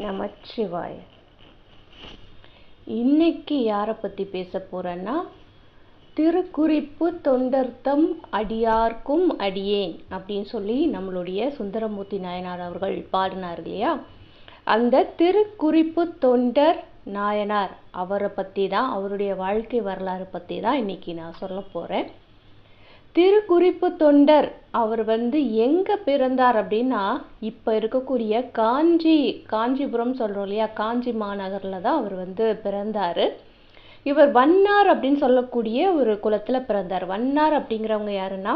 நமச்சிவாய. இன்னைக்கு யாரை பற்றி பேச போகிறேன்னா திருக்குறிப்பு தொண்டர்த்தம் அடியார்க்கும் அடியேன் அப்படின்னு சொல்லி நம்மளுடைய சுந்தரமூர்த்தி நாயனார் அவர்கள் பாடினார் இல்லையா? அந்த திருக்குறிப்பு தொண்டர் நாயனார் அவரை பற்றி தான் அவருடைய வாழ்க்கை வரலாறு பற்றி தான் இன்னைக்கு நான் சொல்ல போகிறேன் திருக்குறிப்பு தொண்டர் அவர் வந்து எங்கே பிறந்தார் அப்படின்னா இப்போ இருக்கக்கூடிய காஞ்சி காஞ்சிபுரம் சொல்கிறோம் இல்லையா? காஞ்சி மாநகரில் தான் அவர் வந்து பிறந்தார். இவர் வண்ணார் அப்படின்னு சொல்லக்கூடிய ஒரு குலத்தில் பிறந்தார். வன்னார் அப்படிங்கிறவங்க யாருன்னா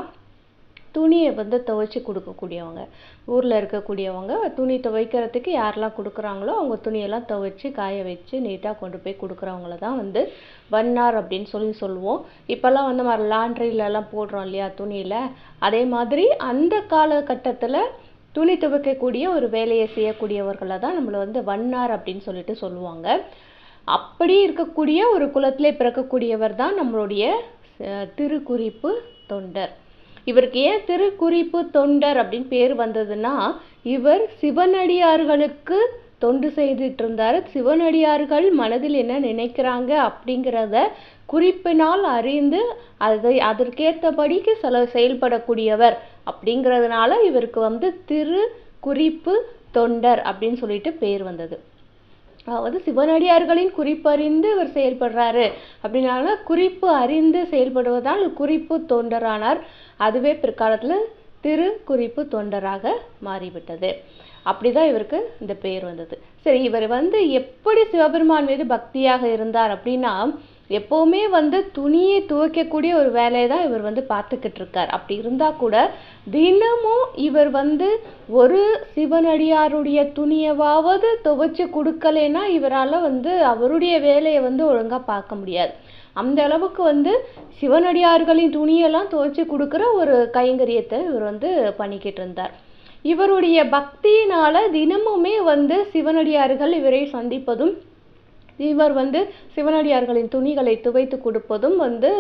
துணியை வந்து துவைச்சி கொடுக்கக்கூடியவங்க. ஊரில் இருக்கக்கூடியவங்க துணி துவைக்கிறதுக்கு யாரெல்லாம் கொடுக்குறாங்களோ அவங்க துணியெல்லாம் துவைச்சி காய வச்சு நீட்டாக கொண்டு போய் கொடுக்குறவங்கள தான் வந்து வண்ணார் அப்படின்னு சொல்லி சொல்லுவோம். இப்போல்லாம் வந்து மாதிரி லாண்ட்ரிலலாம் போடுறோம் இல்லையா துணியில்? அதே மாதிரி அந்த காலகட்டத்தில் துணி துவைக்கக்கூடிய ஒரு வேலையை செய்யக்கூடியவர்களை தான் நம்மளை வந்து வண்ணார் அப்படின்னு சொல்லிட்டு சொல்லுவாங்க. அப்படி இருக்கக்கூடிய ஒரு குலத்திலே பிறக்கக்கூடியவர் தான் நம்மளுடைய திருக்குறிப்பு தொண்டர். இவருக்கு ஏன் திருக்குறிப்பு தொண்டர் அப்படின்னு பேர் வந்ததுன்னா இவர் சிவனடியார்களுக்கு தொண்டு செய்துட்டு இருந்தார் சிவனடியார்கள் மனதில் என்ன நினைக்கிறாங்க அப்படிங்கிறத குறிப்பினால் அறிந்து அதை அதற்கேற்றபடிக்கு சில செயல்படக்கூடியவர் அப்படிங்கிறதுனால இவருக்கு வந்து திரு குறிப்பு தொண்டர் அப்படின்னு சொல்லிட்டு பேர் வந்தது. அதாவது சிவனடியார்களின் குறிப்பறிந்து இவர் செயல்படுறாரு. அப்படின்னால குறிப்பு அறிந்து செயல்படுவதால் குறிப்பு தொண்டரானார். அதுவே பிற்காலத்தில் திரு குறிப்பு தொண்டராக மாறிவிட்டது. அப்படிதான் இவருக்கு இந்த பெயர் வந்தது. சரி இவர் வந்து எப்படி சிவபெருமான் மீது பக்தியாக இருந்தார் அப்படின்னா எப்போவுமே வந்து துணியை துவைக்கக்கூடிய ஒரு வேலையை தான் இவர் வந்து பார்த்துக்கிட்டு இருக்கார். அப்படி இருந்தால் கூட தினமும் இவர் வந்து ஒரு சிவனடியாருடைய துணியவாவது துவைச்சு கொடுக்கலைன்னா இவரால் வந்து அவருடைய வேலையை வந்து ஒழுங்காக பார்க்க முடியாது. அந்த அளவுக்கு வந்து சிவனடியார்களின் துணியெல்லாம் துவைச்சு கொடுக்குற ஒரு கைங்கரியத்தை இவர் வந்து பண்ணிக்கிட்டு இருந்தார். இவருடைய பக்தியினால தினமுமே வந்து சிவனடியார்கள் இவரை சந்திப்பதும் இவர் வந்து சிவனடியார்களின் துணிகளை துவைத்து கொடுப்பதும் வந்து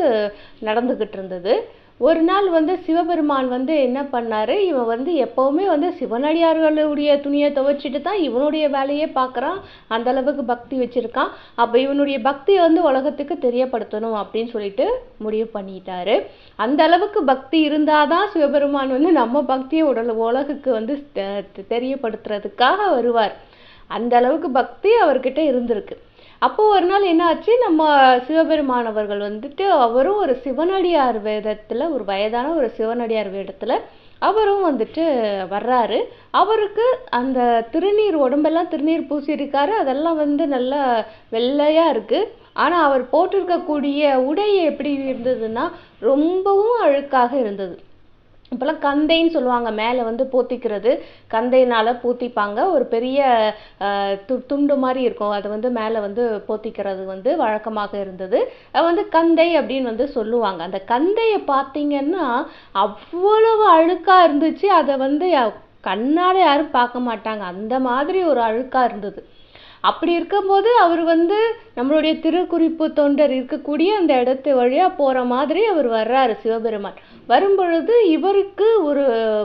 நடந்துகிட்டு இருந்தது ஒரு நாள் வந்து சிவபெருமான் வந்து என்ன பண்ணார்? இவன் வந்து எப்போவுமே வந்து சிவனடியார்களுடைய துணியை துவைச்சிட்டு தான் இவனுடைய வேலையே பார்க்குறான். அந்த அளவுக்கு பக்தி வச்சுருக்கான். அப்போ இவனுடைய பக்தியை வந்து உலகத்துக்கு தெரியப்படுத்தணும் அப்படின்னு சொல்லிட்டு முடிவு பண்ணிட்டாரு. அந்த அளவுக்கு பக்தி இருந்தாதான் சிவபெருமான் வந்து நம்ம பக்தியை உடல் உலகுக்கு வந்து தெரியப்படுத்துறதுக்காக வருவார். அந்த அளவுக்கு பக்தி அவர்கிட்ட இருந்திருக்கு. அப்போது ஒரு நாள் என்ன ஆச்சு நம்ம சிவபெருமானவர்கள் வந்துட்டு அவரும் ஒரு சிவனடியார் வேதத்தில் ஒரு வயதான ஒரு சிவனடியார் வேதத்தில் அவரும் வந்துட்டு வர்றாரு. அவருக்கு அந்த திருநீர் உடம்பெல்லாம் திருநீர் பூசியிருக்காரு. அதெல்லாம் வந்து நல்லா வெள்ளையாக இருக்குது ஆனால் அவர் போட்டிருக்கக்கூடிய உடை எப்படி இருந்ததுன்னா ரொம்பவும் அழுக்காக இருந்தது. இப்போல்லாம் கந்தைன்னு சொல்லுவாங்க. மேலே வந்து போத்திக்கிறது. கந்தையினால் பூத்திப்பாங்க. ஒரு பெரிய து துண்டு மாதிரி இருக்கும். அதை வந்து மேலே வந்து போத்திக்கிறது வந்து வழக்கமாக இருந்தது. வந்து கந்தை அப்படின்னு வந்து சொல்லுவாங்க. அந்த கந்தையை பார்த்தீங்கன்னா அவ்வளவு அழுக்காக இருந்துச்சு. அதை வந்து கண்ணால் யாரும் பார்க்க மாட்டாங்க. அந்த மாதிரி ஒரு அழுக்காக இருந்தது. அப்படி இருக்கும்போது அவர் வந்து நம்மளுடைய திருக்குறிப்பு தொண்டர் இருக்கக்கூடிய அந்த இடத்து வழியாக போகிற மாதிரி அவர் வர்றாரு சிவபெருமான். வரும்பொழுது இவருக்கு ஒரு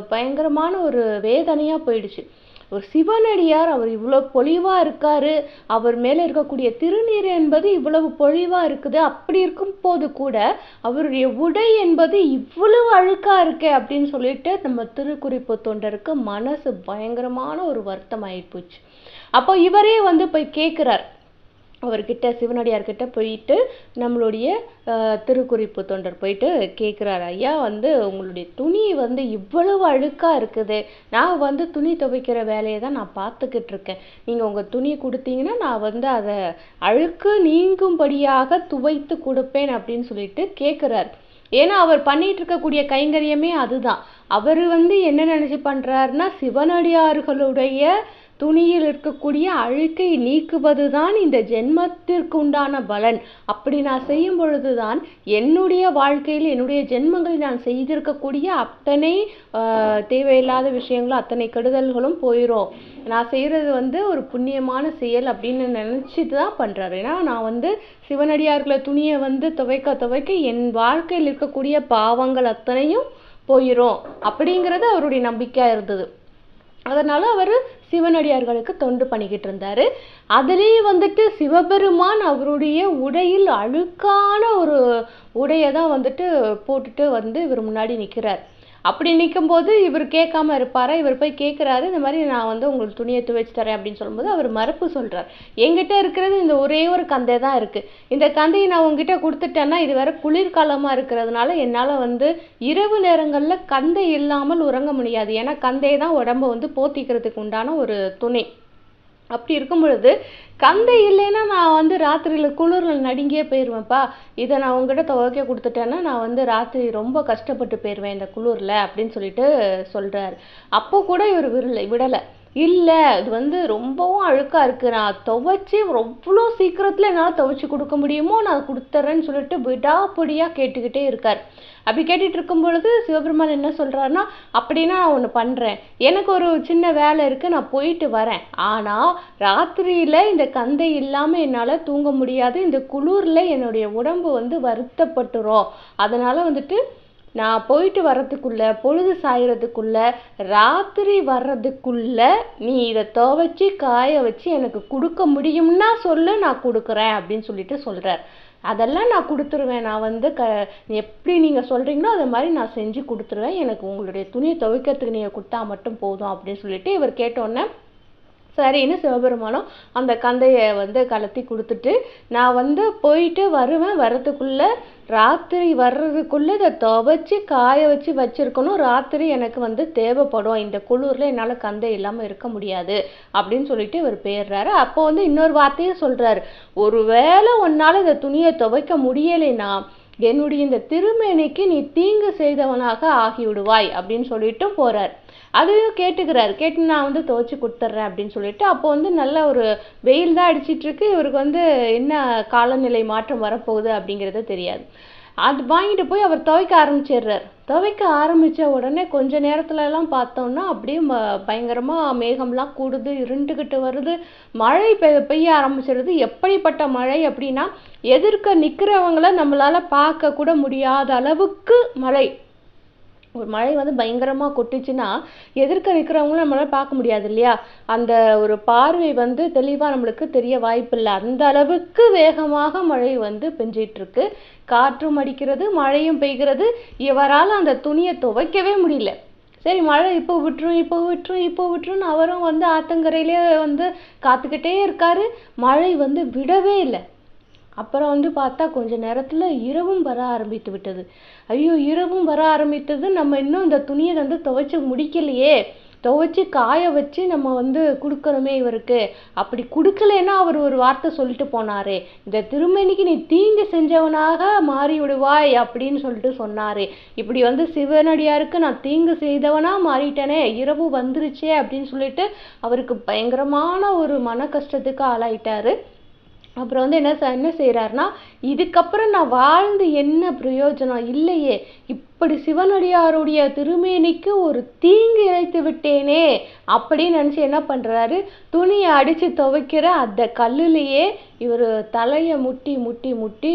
பயங்கரமான ஒரு வேதனையாக போயிடுச்சு. ஒரு சிவனடியார் அவர் இவ்வளோ பொழிவாக இருக்கார் அவர் மேலே இருக்கக்கூடிய திருநீர் என்பது இவ்வளவு பொழிவாக இருக்குது அப்படி இருக்கும் போது கூட அவருடைய உடை என்பது இவ்வளவு அழுக்காக இருக்கே அப்படின்னு சொல்லிட்டு நம்ம திருக்குறிப்பு தொண்டருக்கு மனசு பயங்கரமான ஒரு வருத்தம் ஆயிப்போச்சு அப்போ இவரே வந்து போய் கேட்குறார் அவர்கிட்ட சிவனடியார்கிட்ட போயிட்டு நம்மளுடைய திருக்குறிப்பு தொண்டர் போயிட்டு கேட்குறாரு ஐயா வந்து உங்களுடைய துணி வந்து இவ்வளவு அழுக்காக இருக்குது. நான் வந்து துணி துவைக்கிற வேலையை தான் நான் பார்த்துக்கிட்டு இருக்கேன். நீங்கள் உங்கள் துணி கொடுத்தீங்கன்னா நான் வந்து அதை அழுக்கு நீங்கும்படியாக துவைத்து கொடுப்பேன் அப்படின்னு சொல்லிட்டு கேட்குறாரு ஏன்னா அவர் பண்ணிட்டு இருக்கக்கூடிய கைங்கரியமே அதுதான். அவர் வந்து என்ன நினைச்சு பண்றாருன்னா சிவனடியார்களுடைய துணியில் இருக்கக்கூடிய அழுக்கை நீக்குவதுதான் இந்த ஜென்மத்திற்கு உண்டான பலன். அப்படி நான் செய்யும் பொழுதுதான் என்னுடைய வாழ்க்கையில் என்னுடைய ஜென்மங்களில் நான் செய்திருக்கக்கூடிய அத்தனை தேவையில்லாத விஷயங்களும் அத்தனை கெடுதல்களும் போயிடும் நான் செய்கிறது வந்து ஒரு புண்ணியமான செயல் அப்படின்னு நினச்சிட்டு தான் பண்ணுறாரு ஏன்னா நான் வந்து சிவனடியார்களை துணியை வந்து துவைக்க துவைக்க என் வாழ்க்கையில் இருக்கக்கூடிய பாவங்கள் அத்தனையும் போயிடும் அப்படிங்கிறது அவருடைய நம்பிக்கையாக இருந்தது. அதனால் அவர் சிவனடியார்களுக்கு தொண்டு பண்ணிக்கிட்டு இருந்தாரு. அதுலேயே வந்துட்டு சிவபெருமான் அவருடைய உடையில் அழுக்கான ஒரு உடையை தான் வந்துட்டு போட்டுட்டு வந்து இவர் முன்னாடி நிற்கிறார் அப்படி நிற்கும்போது இவர் கேட்காம இருப்பாரா? இவர் போய் கேட்குறாரு இந்த மாதிரி நான் வந்து உங்களுக்கு துணியை துவைச்சு தரேன் அப்படின்னு சொல்லும்போது அவர் மறுப்பு சொல்கிறார் என்கிட்ட இருக்கிறது இந்த ஒரே ஒரு கந்தை தான் இருக்குது இந்த கந்தையை நான் உங்ககிட்ட கொடுத்துட்டேன்னா இது வேற குளிர்காலமாக இருக்கிறதுனால என்னால் வந்து இரவு நேரங்களில் கந்தை இல்லாமல் உறங்க முடியாது. ஏன்னா கந்தை தான் உடம்ப வந்து போத்திக்கிறதுக்கு உண்டான ஒரு துணை. அப்படி இருக்கும் பொழுது கந்தை இல்லைன்னா நான் வந்து ராத்திரியில் குளிரில் நடுங்கியே போயிடுவேன்ப்பா இதை நான் உங்ககிட்ட துவைக்க கொடுத்துட்டேன்னா நான் வந்து ராத்திரி ரொம்ப கஷ்டப்பட்டு போயிடுவேன் இந்த குளிரில் அப்படின்னு சொல்லிட்டு சொல்கிறாரு அப்போ கூட இவர் விடலை விடலை. இல்லை அது வந்து ரொம்பவும் அழுக்காக இருக்குது நான் துவைச்சி எவ்வளோ சீக்கிரத்தில் என்னால் துவைச்சி கொடுக்க முடியுமோ நான் கொடுத்துட்றேன்னு சொல்லிட்டு விடாப்பொடியாக கேட்டுக்கிட்டே இருக்கார். அப்படி கேட்டுட்டு இருக்கும் பொழுது சிவபெருமான் என்ன சொல்கிறாருன்னா அப்படின்னா நான் ஒன்று பண்ணுறேன் எனக்கு ஒரு சின்ன வேலை இருக்குது நான் போயிட்டு வரேன். ஆனால் ராத்திரியில் இந்த கந்தை இல்லாமல் என்னால் தூங்க முடியாது. இந்த குளிரில் என்னுடைய உடம்பு வந்து வருத்தப்பட்டுரும். அதனால் வந்துட்டு நான் போயிட்டு வர்றதுக்குள்ள பொழுது சாயறதுக்குள்ள ராத்திரி வர்றதுக்குள்ள நீ இதை துவைச்சி காய வச்சு எனக்கு கொடுக்க முடியும்னா சொல்லு நான் கொடுக்குறேன் அப்படின்னு சொல்லிட்டு சொல்கிறார் அதெல்லாம் நான் கொடுத்துருவேன். நான் வந்து க எப்படி நீங்கள் சொல்கிறீங்களோ அதை மாதிரி நான் செஞ்சு கொடுத்துருவேன். எனக்கு உங்களுடைய துணியை துவைக்கிறதுக்கு நீங்கள் கொடுத்தா மட்டும் போதும் அப்படின்னு சொல்லிட்டு இவர் கேட்டோன்னே சரின்னு சிவபெருமானும் அந்த கந்தையை வந்து கலத்தி கொடுத்துட்டு நான் வந்து போயிட்டு வருவேன் வரதுக்குள்ள ராத்திரி வர்றதுக்குள்ளே இதை துவைச்சி காய வச்சு வச்சுருக்கணும். ராத்திரி எனக்கு வந்து தேவைப்படும். இந்த குளிரில் என்னால் கந்தை இல்லாமல் இருக்க முடியாது அப்படின்னு சொல்லிட்டு இவர் போயிடுறாரு. அப்போ வந்து இன்னொரு வார்த்தையும் சொல்கிறாரு ஒருவேளை உன்னால் இந்த துணியை துவைக்க முடியலைன்னா என்னுடைய இந்த திருமேனிக்கு நீ தீங்கு செய்தவனாக ஆகிவிடுவாய் அப்படின்னு சொல்லிட்டு போகிறார் அதையும் கேட்டுக்கிறார். கேட்டு நான் வந்து துவைச்சி கொடுத்துட்றேன் அப்படின்னு சொல்லிட்டு அப்போ வந்து நல்ல ஒரு வெயில் தான் அடிச்சிட்ருக்கு இவருக்கு வந்து என்ன காலநிலை மாற்றம் வரப்போகுது அப்படிங்கிறது தெரியாது. அது வாங்கிட்டு போய் அவர் துவைக்க ஆரம்பிச்சிடுறார். துவைக்க ஆரம்பித்த உடனே கொஞ்ச நேரத்துலலாம் பார்த்தோம்னா அப்படியே ம பயங்கரமாக மேகம்லாம் கூடுது இருண்டுக்கிட்டு வருது. மழை பெய்ய பெய்ய ஆரம்பிச்சிடுது. எப்படிப்பட்ட மழை அப்படின்னா எதிர்க்க நிற்கிறவங்கள நம்மளால் பார்க்க கூட முடியாத அளவுக்கு மழை. ஒரு மழை வந்து பயங்கரமாக கொட்டுச்சுன்னா எதிர்க்க நிற்கிறவங்களும் நம்மளால் பார்க்க முடியாது இல்லையா? அந்த ஒரு பார்வை வந்து தெளிவாக நம்மளுக்கு தெரிய வாய்ப்பில்லை அந்த அளவுக்கு வேகமாக மழை வந்து பெஞ்சிட்ருக்கு. காற்றும் அடிக்கிறது மழையும் பெய்கிறது. இவரால் அந்த துணியை துவைக்கவே முடியல. சரி மழை இப்போ விட்டுரும் இப்போ விட்டுரும் இப்போ விட்டுருன்னு அவரும் வந்து ஆத்தங்கரையிலே வந்து காத்துக்கிட்டே இருக்காரு. மழை வந்து விடவே இல்லை. அப்புறம் வந்து பார்த்தா கொஞ்ச நேரத்தில் இரவும் வர ஆரம்பித்து விட்டது. ஐயோ இரவும் வர ஆரம்பித்தது நம்ம இன்னும் இந்த துணியை வந்து துவைச்சி முடிக்கலையே. துவைச்சி காய வச்சு நம்ம வந்து கொடுக்கணுமே இவருக்கு. அப்படி கொடுக்கலைன்னா அவர் ஒரு வார்த்தை சொல்லிட்டு போனாரே. இந்த திருமணிக்கு நீ தீங்கு செஞ்சவனாக மாறி விடுவாய் அப்படின்னு சொல்லிட்டு சொன்னாரு. இப்படி வந்து சிவனடியாருக்கு நான் தீங்கு செய்தவனா மாறிட்டேனே இரவு வந்துருச்சே அப்படின்னு சொல்லிட்டு அவருக்கு பயங்கரமான ஒரு மன கஷ்டத்துக்கு ஆளாயிட்டாரு. அப்புறம் வந்து என்ன என்ன செய்கிறாருன்னா இதுக்கப்புறம் நான் வாழ்ந்து என்ன பிரயோஜனம்? இல்லையே. இப்படி சிவனடியாருடைய திருமேனிக்கு ஒரு தீங்கு இழைத்து விட்டேனே அப்படின்னு நினச்சி என்ன பண்ணுறாரு துணியை அடித்து துவைக்கிற அந்த கல்லுலேயே இவர் தலையை முட்டி முட்டி முட்டி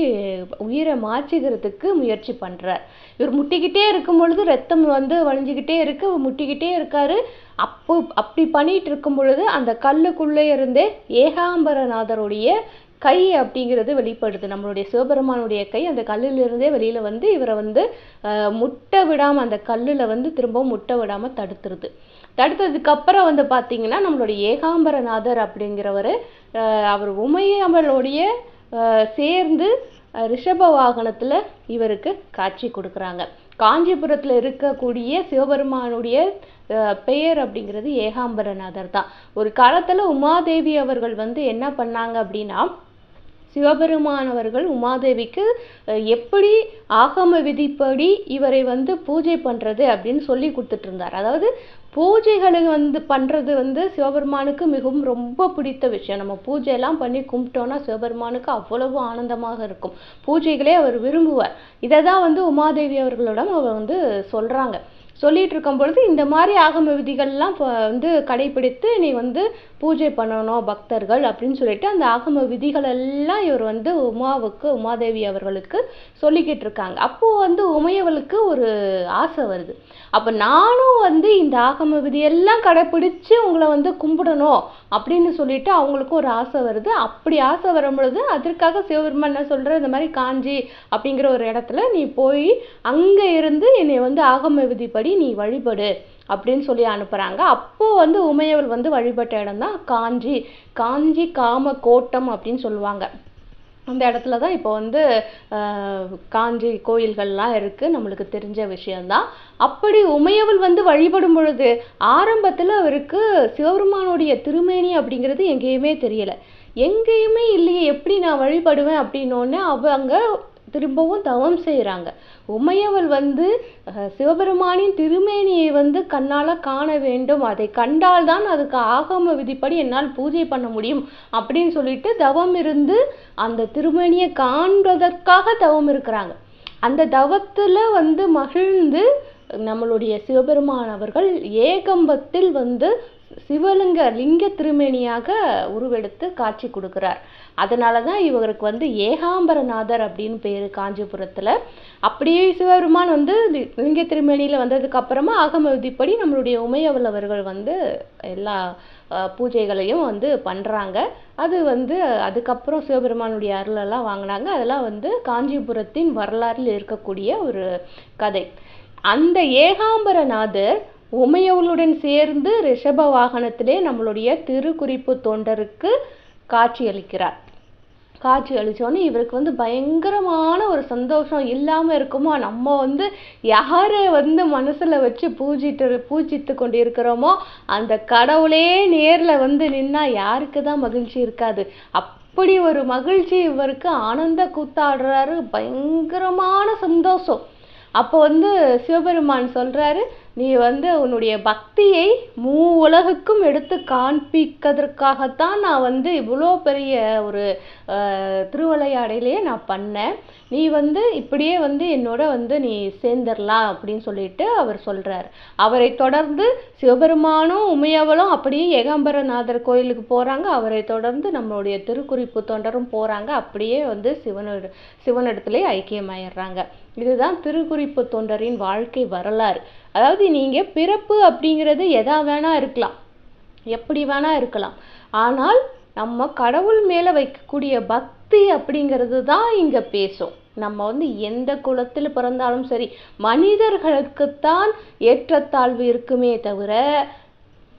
உயிரை மாற்றிக்கிறதுக்கு முயற்சி பண்ணுறார் இவர் முட்டிக்கிட்டே இருக்கும் பொழுது ரத்தம் வந்து வழிஞ்சிக்கிட்டே இருக்கு முட்டிக்கிட்டே இருக்காரு. அப்போ அப்படி பண்ணிட்டு இருக்கும் பொழுது அந்த கல்லுக்குள்ளே இருந்தே ஏகாம்பரநாதருடைய கை அப்படிங்கிறது வெளிப்படுது. நம்மளுடைய சிவபெருமானுடைய கை அந்த கல்லிலிருந்தே வெளியில் வந்து இவரை வந்து முட்டை விடாமல் அந்த கல்லில் வந்து திரும்பவும் முட்டை விடாமல் தடுத்துருது. தடுத்ததுக்கப்புறம் வந்து பார்த்தீங்கன்னா நம்மளுடைய ஏகாம்பரநாதர் அப்படிங்கிறவர் அவர் உமையமளுடைய சேர்ந்து ரிஷப வாகனத்தில் இவருக்கு காட்சி கொடுக்குறாங்க. காஞ்சிபுரத்தில் இருக்கக்கூடிய சிவபெருமானுடைய பெயர் அப்படிங்கிறது ஏகாம்பரநாதர் தான். ஒரு காலத்தில் உமாதேவி அவர்கள் வந்து என்ன பண்ணாங்க அப்படின்னா சிவபெருமானவர்கள் உமாதேவிக்கு எப்படி ஆகம விதிப்படி இவரை வந்து பூஜை பண்ணுறது அப்படின்னு சொல்லி கொடுத்துட்டு இருந்தார் அதாவது பூஜைகளை வந்து பண்ணுறது வந்து சிவபெருமானுக்கு மிகவும் ரொம்ப பிடித்த விஷயம். நம்ம பூஜை எல்லாம் பண்ணி கும்பிட்டோன்னா சிவபெருமானுக்கு அவ்வளவு ஆனந்தமாக இருக்கும். பூஜைகளே அவர் விரும்புவார். இதை தான் வந்து உமாதேவி அவர்களிடம் அவர் வந்து சொல்கிறாங்க சொல்லிகிட்டு இருக்கும் பொழுது இந்த மாதிரி ஆகம விதிகள்லாம் இப்போ வந்து கடைபிடித்து நீ வந்து பூஜை பண்ணணும் பக்தர்கள் அப்படின்னு சொல்லிட்டு அந்த ஆகம விதிகள் எல்லாம் இவர் வந்து உமாவுக்கு உமாதேவி அவர்களுக்கு சொல்லிக்கிட்டு இருக்காங்க அப்போது வந்து உமையவளுக்கு ஒரு ஆசை வருது. அப்போ நானும் வந்து இந்த ஆகம விதியெல்லாம் கடைப்பிடிச்சு உங்களை வந்து கும்பிடணும் அப்படின்னு சொல்லிட்டு அவங்களுக்கும் ஒரு ஆசை வருது. அப்படி ஆசை வரும் பொழுது அதற்காக சிவபெருமான் என்ன சொல்கிற இந்த மாதிரி காஞ்சி அப்படிங்கிற ஒரு இடத்துல நீ போய் அங்கே இருந்து என்னை வந்து ஆகம விதிப்படி நீ வழிபடு அப்படின்னு சொல்லி அனுப்புறாங்க. அப்போது வந்து உமையவள் வந்து வழிபட்ட இடம் தான் காஞ்சி. காஞ்சி காம கோட்டம் அப்படின்னு சொல்லுவாங்க. அந்த இடத்துல தான் இப்போ வந்து காஞ்சி கோயில்கள்லாம் இருக்கு. நம்மளுக்கு தெரிஞ்ச விஷயந்தான் அப்படி உமையவள் வந்து வழிபடும் பொழுது ஆரம்பத்தில் அவருக்கு சிவபெருமானுடைய திருமேனி அப்படிங்கிறது எங்கேயுமே தெரியலை. எங்கேயுமே இல்லையே எப்படி நான் வழிபடுவேன் அப்படின்னோடனே அவங்க திரும்பவும் தவம் செய்கிறாங்க உமையவள் வந்து சிவபெருமானின் திருமேனியை வந்து கண்ணால் காண வேண்டும். அதை கண்டால்தான் அதுக்கு ஆகம விதிப்படி என்னால் பூஜை பண்ண முடியும் அப்படின்னு சொல்லிட்டு தவம் இருந்து அந்த திருமேனியை காண்பதற்காக தவம் இருக்கிறாங்க. அந்த தவத்தில் வந்து மகிழ்ந்து நம்மளுடைய சிவபெருமான் அவர்கள் ஏகம்பத்தில் வந்து சிவலிங்க லிங்க திருமேனியாக உருவெடுத்து காட்சி கொடுக்குறார். அதனால தான் இவருக்கு வந்து ஏகாம்பரநாதர் அப்படின்னு பேர் காஞ்சிபுரத்தில். அப்படியே சிவபெருமான் வந்து லி- லிங்க திருமேனியில் வந்ததுக்கு அப்புறமா ஆகம விதிப்படி நம்மளுடைய உமையவள் அவர்கள் வந்து எல்லா பூஜைகளையும் வந்து பண்ணுறாங்க அது வந்து அதுக்கப்புறம் சிவபெருமானுடைய அருளெல்லாம் வாங்கினாங்க. அதெல்லாம் வந்து காஞ்சிபுரத்தின் வரலாறில் இருக்கக்கூடிய ஒரு கதை. அந்த ஏகாம்பரநாதர் உமையவளுடன் சேர்ந்து ரிஷப வாகனத்திலே நம்மளுடைய திருக்குறிப்பு தொண்டருக்கு காட்சி அளிக்கிறார். காட்சி அளித்தோன்னே இவருக்கு வந்து பயங்கரமான ஒரு சந்தோஷம் இல்லாமல் இருக்குமா நம்ம வந்து யாரை வந்து மனசில் வச்சு பூஜிட்டு பூஜித்து கொண்டு இருக்கிறோமோ அந்த கடவுளே நேரில் வந்து நின்னா யாருக்கு தான் மகிழ்ச்சி இருக்காது. அப்படி ஒரு மகிழ்ச்சி இவருக்கு ஆனந்த கூத்தாடுறாரு. பயங்கரமான சந்தோஷம். அப்போ வந்து சிவபெருமான் சொல்கிறாரு நீ வந்து உன்னுடைய பக்தியை மூ உலகுக்கும் எடுத்து காண்பிக்கிறதுக்காகத்தான் நான் வந்து இவ்வளோ பெரிய ஒரு அஹ், திருவிளையாடலையே நான் பண்ணேன். நீ வந்து இப்படியே வந்து என்னோட வந்து நீ சேர்ந்துடலாம் அப்படின்னு சொல்லிட்டு அவர் சொல்கிறார் அவரை தொடர்ந்து சிவபெருமானும் உமையவளும் அப்படியே ஏகாம்பரநாதர் கோயிலுக்கு போகிறாங்க அவரை தொடர்ந்து நம்மளுடைய திருக்குறிப்பு தொண்டரும் போகிறாங்க அப்படியே வந்து சிவனோட சிவனிடத்துலேயே ஐக்கியமாயிடுறாங்க. இதுதான் திருக்குறிப்பு தொண்டரின் வாழ்க்கை வரலாறு. அதாவது நீங்க பிறப்பு அப்படிங்கிறது எதா வேணா இருக்கலாம். எப்படி வேணா இருக்கலாம். ஆனால் நம்ம கடவுள் மேல வைக்கக்கூடிய பக்தி அப்படிங்கிறது தான் இங்க பேசும். நம்ம வந்து எந்த குலத்தில் பிறந்தாலும் சரி மனிதர்களுக்குத்தான் ஏற்றத்தாழ்வு இருக்குமே தவிர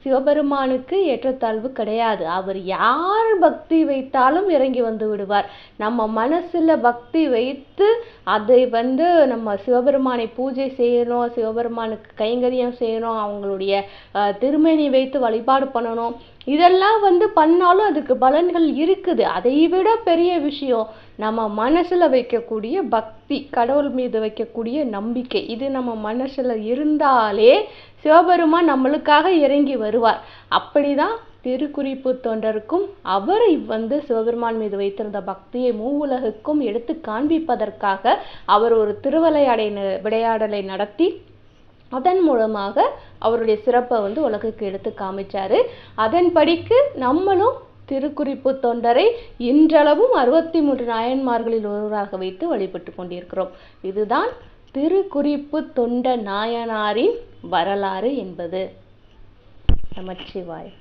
சிவபெருமானுக்கு ஏற்றத்தாழ்வு கிடையாது. அவர் யார் பக்தி வைத்தாலும் இறங்கி வந்து விடுவார். நம்ம மனசில் பக்தி வைத்து அதை வந்து நம்ம சிவபெருமானை பூஜை செய்யணும் சிவபெருமானுக்கு கைங்கரியம் செய்யணும் அவங்களுடைய அஹ், திருமேனி வைத்து வழிபாடு பண்ணணும். இதெல்லாம் வந்து பண்ணாலும் அதுக்கு பலன்கள் இருக்குது. அதை விட பெரிய விஷயம் நம்ம மனசில் வைக்கக்கூடிய பக்தி கடவுள் மீது வைக்கக்கூடிய நம்பிக்கை. இது நம்ம மனசில் இருந்தாலே சிவபெருமான் நம்மளுக்காக இறங்கி வருவார். அப்படிதான் திருக்குறிப்பு தொண்டருக்கும் அவர் வந்து சிவபெருமான் மீது வைத்திருந்த பக்தியை மூவுலகுக்கும் எடுத்து காண்பிப்பதற்காக அவர் ஒரு திருவிளையாடை ந- விளையாடலை நடத்தி அதன் மூலமாக அவருடைய சிறப்பை வந்து உலகுக்கு எடுத்து காமிச்சாரு. அதன்படிக்கு நம்மளும் திருக்குறிப்பு தொண்டரை இன்றளவும் அறுபத்தி மூன்று நாயன்மார்களில் ஒருவராக வைத்து வழிபட்டு கொண்டிருக்கிறோம். இதுதான் திருக்குறிப்பு தொண்ட நாயனாரின் வரலாறு என்பது நமச்சிவாய்